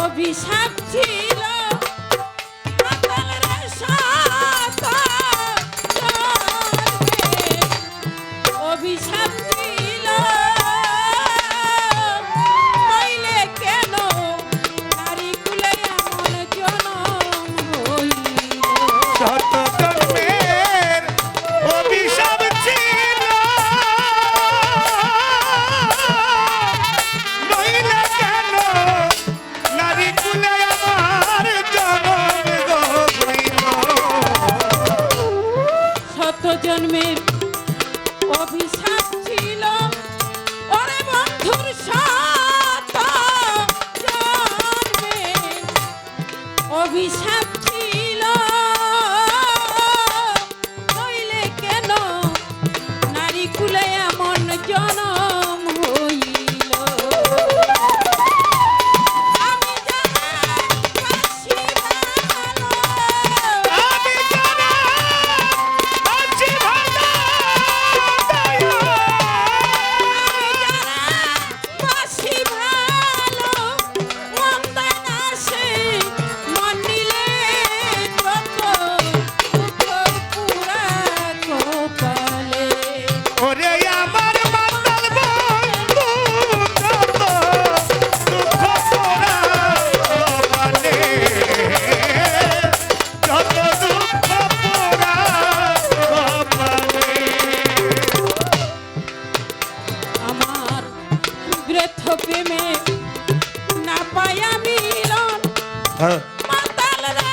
অভিশাপ ছিল। dönmeyip প্রেমে। না পায়া মিলন হ্যাঁ। মাতাল রে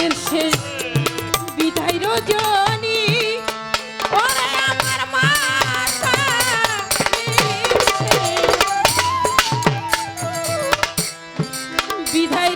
আজকের শেষ। বিদায় রজনী বিধায়